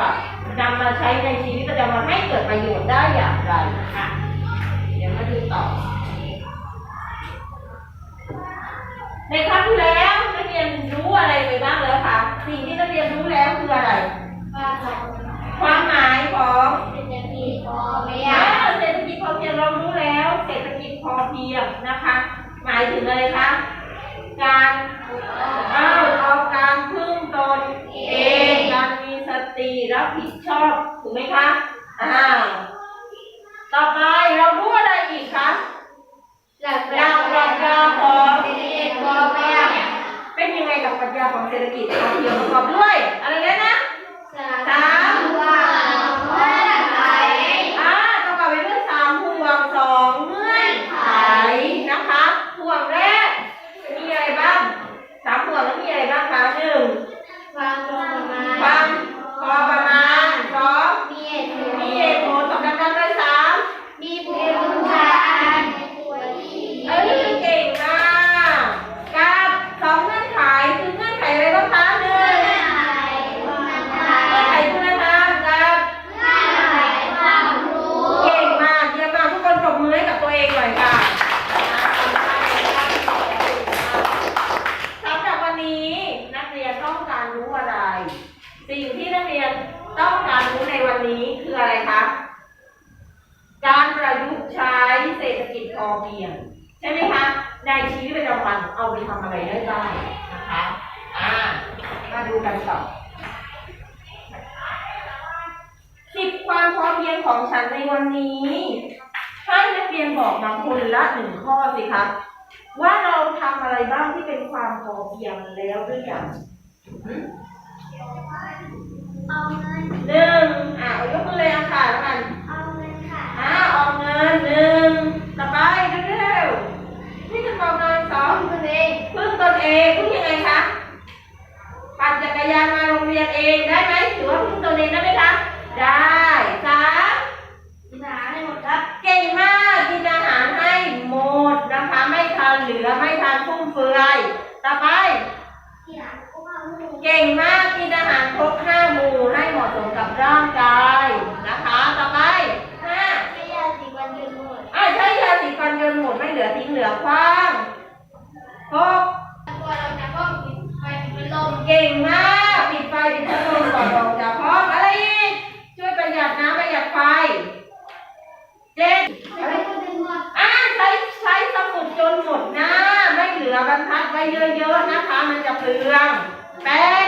ค่ะนำมาใช้ในชีวิตประจำวันให้เกิดประโยชน์ได้อย่างไรค่ะ เดี๋ยวมาดูต่อ ในครั้งที่แล้วนักเรียนรู้อะไรไปบ้างแล้วคะสิ่งที่นักเรียนรู้แล้วคืออะไร ความหมายของเศรษฐกิจพอเพียอ่างเศรษฐกิจพอเพียงเรารู้แล้ว เศรษฐกิจพอเพียงนะคะ หมายถึงอะไรคะการเอ้าเอาการพึ่งตนเองการมีส ติรับผิดชอบถูกไหมคะอ่าต่อไปเรารู้อะไรอีกคะหลักปหลัรักชปรัชญาญาขขอองงเศรษฐกิจพอเพียงเป็นยังไงกับปรัชญาของเศรษฐกิจพอเพียงประกอบด้วย อะไรนะนะสามว่าเมื่อไหร่ อ่าประกอบไปด้วยสามห่วงสองเงื่อนไขนะคะห่วงแรก มีอะไรบ้างสามห่วงแล้วมีอะไรบ้างคะหนึ่ง ความประมาณ ความพอประมาณสอง มีเหตุผล มีเหตุผลสองดังดังเลยสาม มีผู้รู้การตัวที่ เอ้ยเก่งมากกับสองเงื่อนไขคือเงื่อนไขอะไรบ้างคะหนึ่งเงื่อนไขคุณธรรมกับ เก่งมากเยี่ยมมากทุกคนปรบมือให้กับตัวเองหน่อยค่ะสำหรับวันนี้นักเรียนต้องการรู้อะไร สิ่งที่นักเรียนต้องการรู้ใน วันนี้คืออะไรคะการประยุกต์ใช้เศรษฐกิจพอเพียง ใช่ไหมคะ ในชีวิตประจำวันเอาไปทำอะไรได้บ้างนะคะอ่ามาดูกันต่อสิบความพอเพียงของฉันในวันนี้ให้นักเรียนบอกมาคนละหนึ่งข้อสิคะว่าเราทำอะไรบ้างที่เป็นความพอเพียงแล้วหรือยังหึหนึ่งอะเอายกมือเลยอะค่ะแล้วกันอ่าออกเงินหนึ่งต่อไปเร็วๆนี่คือออกเงินสองพึ่งตนเองพึ่งตนเองพึ่งยังไงคะปั่นจักรยานมาโรงเรียนเองได้ไหมถือว่าพึ่งตนเองได้ไหมคะได้สาม เก่งมากกินอาหารให้หมดนะคะ ไม่ทานเหลือไม่ทานฟุ่มเฟือยต่อไป เก่งมากกินอาหารครบห้าหมู่ให้เหมาะสมกับ ร่างกายนะคะ ต่อไปห้าอ่าใช้ยาสีฟันยนต์หมดไม่เหลือทิ้งเหลือคว้างหกเก่งมากปิดไฟปิดพัดลมก่อนออกจากห้องอะไรอีกช่วยประหยัดน้ำประหยัดไฟเจ็ดอะไรอ่าใช้ใช้สมุดจนหมดหน้าไม่เหลือบรรทัดไว้เยอะๆนะคะ มันจะเปลืองแปด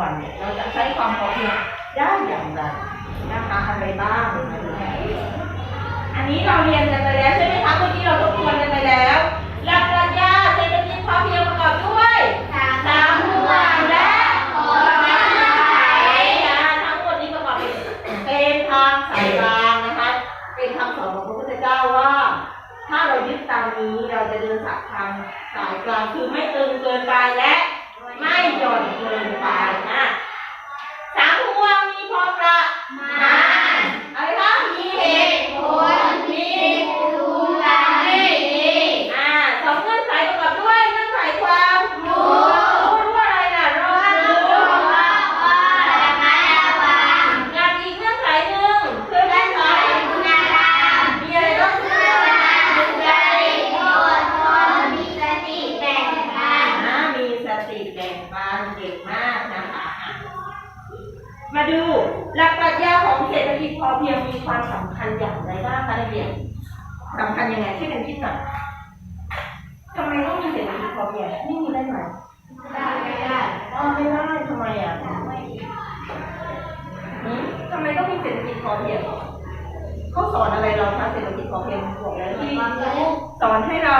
วันเนี่ยเราจะใช้ความพอเพียงได้อย่างไรนะคะอะไรบ้างอันนี้เราเรียนกันไปแล้วใช่ไหมคะเมื่อกี้เราทบทวนกันไปแล้วหลักปรัชญาเศรษฐกิจพอเพียงประกอบด้วยสามห่วงและพออาศัยทั้งหมดนี้ประกอบเป็นทางสายกลางนะคะ เป็นคำสอนของพระพุทธเจ้าว่า ถ้าเรายึดตามนี้เราจะเดินสักทางสายกลางคือไม่ อเพียงเขาสอนอะไรเราคะเศรษฐกิจพอเพียงบอกแล้วที่สอนให้เรา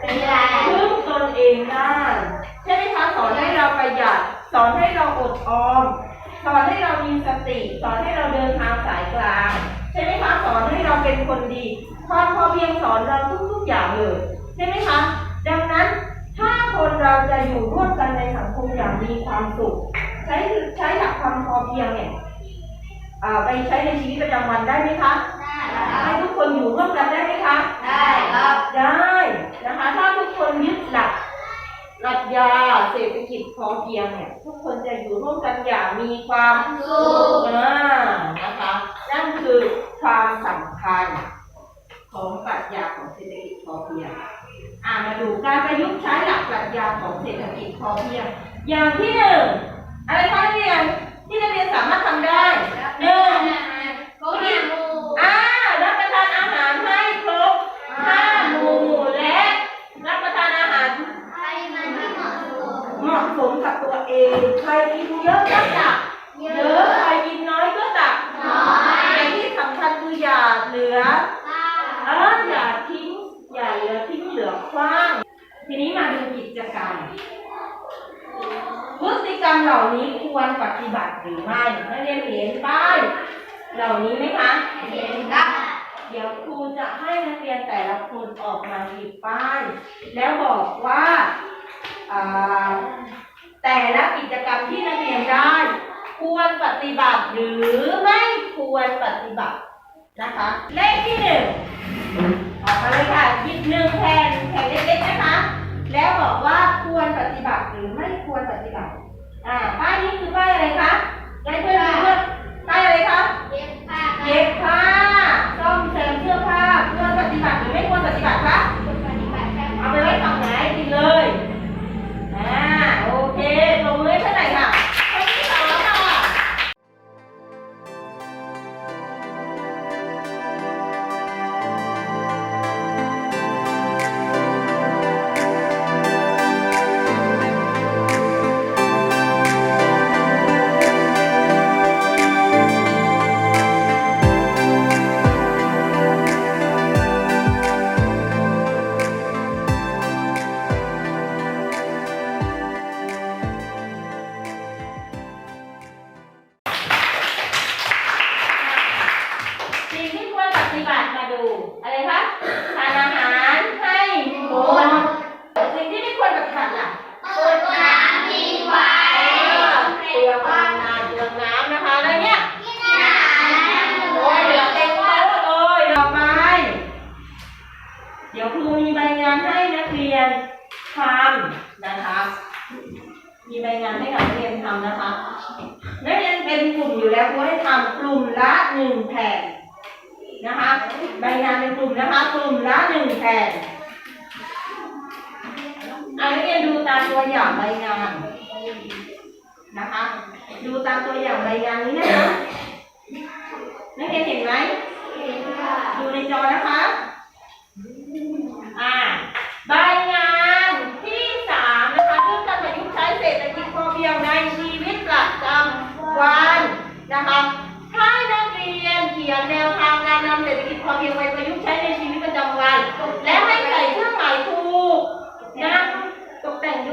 เป็นไรพึ่งตนเองได้ใช่ไหมคะสอนให้เราประหยัด สอนให้เราอดออมสอนให้เรามีสติ สอนให้เราเดินทางสายกลางใช่ไหมคะสอนให้เราเป็นคนดีความพอเพียงสอนเราทุกๆอย่างเลยใช่ไหมคะดังนั้นถ้าคนเราจะอยู่ร่วมกันในสังคมอย่างมีความสุข ใช้ใช้หลักความพอเพียงเนี่ยอ่า ไปใช้ในชีวิตประจำวันได้ไหมคะ ได้ครัให้บทุกคนอยู่ร่วมกันได้ไหมคะ ได้ครับ ได้นะคะ ถ้าทุกคนยึดหลักปรัชญาเศรษฐกิจพอเพียงเนี่ย ทุกคนจะอยู่ร่วมกันอย่างมีความสุขอ่านะคะ นั่นคือความสำคัญของปรัชญาของเศรษฐกิจพอเพียงอ่ามาดูการประยุกต์ใช้หลักปรัชญาของเศรษฐกิจพอเพียง อย่างที่หนึ่ง รรมเหล่านี้ควรปฏิบัติหรือไม่นักเรียนเห็นป้ายเหล่านี้ไหมคะเห็นครับเดี๋ยวครูจะให้นักเรียนแต่ละคนออกมาหยิบป้าย แล้วบอกว่าอ่าแต่ละกิจกรรมที่นักเรียนได้ ควรปฏิบัติหรือไม่ควรปฏิบัตินะคะ เลขที่หนึ่งออกมาเลยค่ะหยิบหนึ่งแผ่นแผ่นเล็กๆนะคะ แล้วบอกว่าควรปฏิบัติหรือไม่ควรปฏิบัติ อ่าป้ายนี้คือป้ายอะไรคะได้เพื่อนๆเพื่อนป้ายอะไรคะเย็บผ้าเย็บผ้าซ่อมแซมเสื้อผ้าควรปฏิบัติหรือไม่ควรปฏิบัติคะปฏิบัติครับเอาไปไว้ฝั่ง ตัวอย่างใบงานนะคะ ดูตามตัวอย่างใบงานนี้นะคะนักเรียนเห็นไหมดูในจอนะคะ อ่าใบงานที่สามนะคะเรื่องการประยุกต์ใช้เศรษฐกิจพอเพียงในชีวิตประจำวันนะคะให้นักเรียนเขียนแนวทางการนำเศรษฐกิจพอเพียงไปประยุกต์ใช้ในชีวิตประจำวัน และให้ใส่เครื่องหมายถูกนะ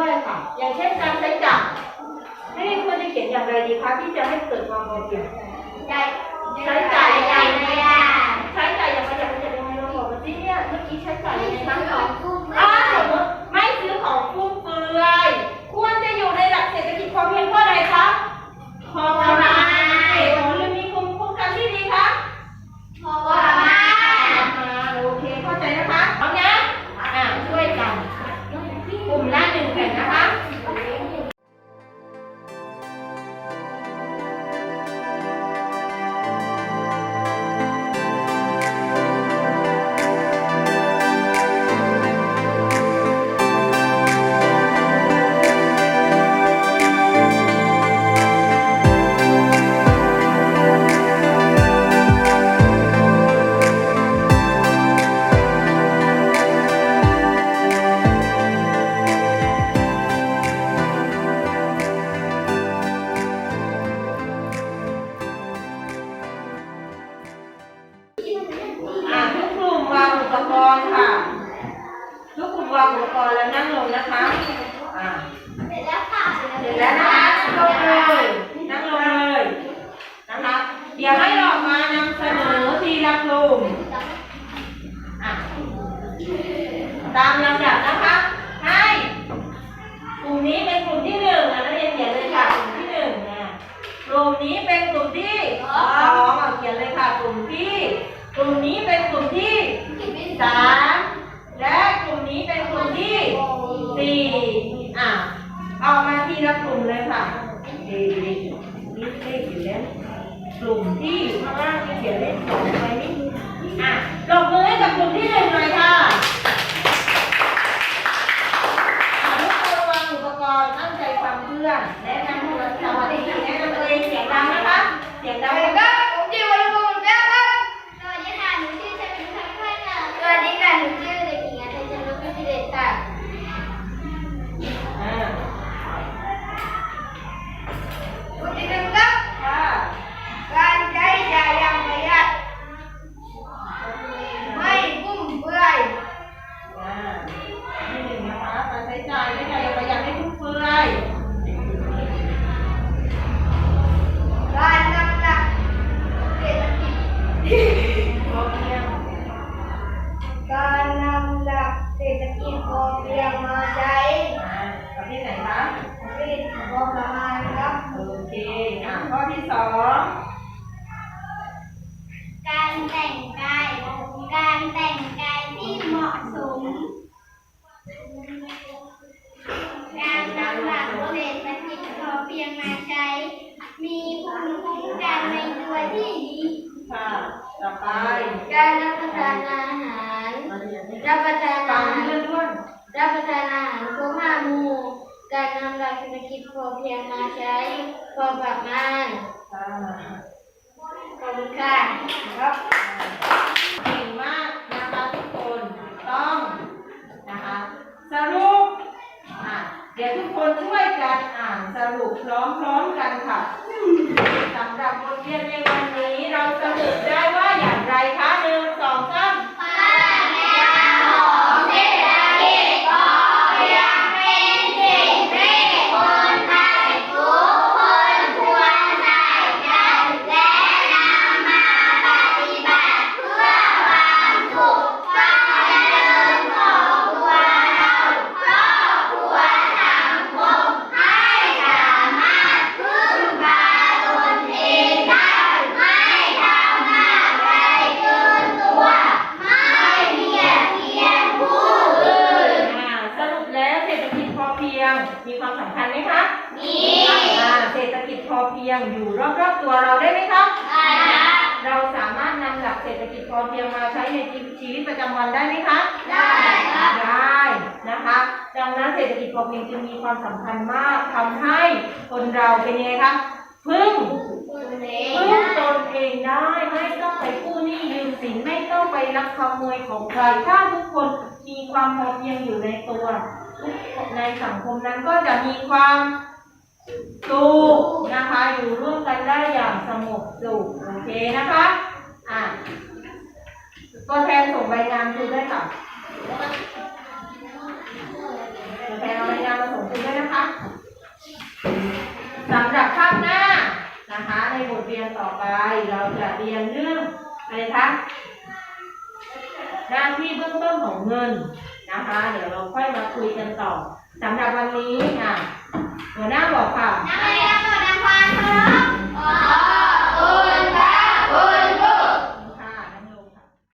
ด้วยค่ะ อย่างเช่นการใช้จักรให้ควรจะเขียนอย่างไรดีคะที่จะให้เกิดความพอเพียงใจใช้จ่ายใจไม่ได้ใช้จ่ายอย่างประหยัดประหยัดยังไงเราบอกมาสิเนี่ยเมื่อกี้ใช้จ่ายยังไงบ้างคะ ต่อไปการรับประทานอาหาร รับประทานฟัอางหารเพื่อนด้วยรับประทานอาหารครบห้าหมู่การนำหลักเศรษฐกิจพอเพียงมาใช้พอประมาณอ่าขอบคุณค่ะครับเก่งมากนะคะทุกคนต้องนะคะสรุปอะเดี๋ยวทุกคนช่วยกันอ่านสรุปพร้อมๆกันค่ะสำหรับบทเรียนในวัน ตประจำวันได้ไหมคะได้นะคะ ดังนั้นเศรษฐกิจพอเพียงจึงมีความสำคัญมากทำให้คนเราเป็นยังไงคะพึ่งพึ่งตนเองได้ไม่ต้องไปกู้หนี้ยืมสินไม่ต้องไปลักขโมยของใครถ้าทุกคนมีความพอเพียงอยู่ในตัวทุกในสังคมนั้นก็จะมีความสุขนะคะ อยู่ร่วมกันได้อย่างสงบสุขโอเคนะคะ อะ ตัวแทนส่งใบงานคุณด้ค่ะตัวแทนเอาใบงานมาส่งคุณด้นะคะสำหรับภาพหน้านะคะ ในบทเรียนต่อไปเราจะเรียนเรื่องอะไรคะหน้าที่เบื้องต้นของเงินนะคะ เดี๋ยวเราค่อยมาคุยกันต่อสำหรับวันนี้อะหัวหน้าบอกค่ะนักเรียนหมดความเคารพขอบคุณ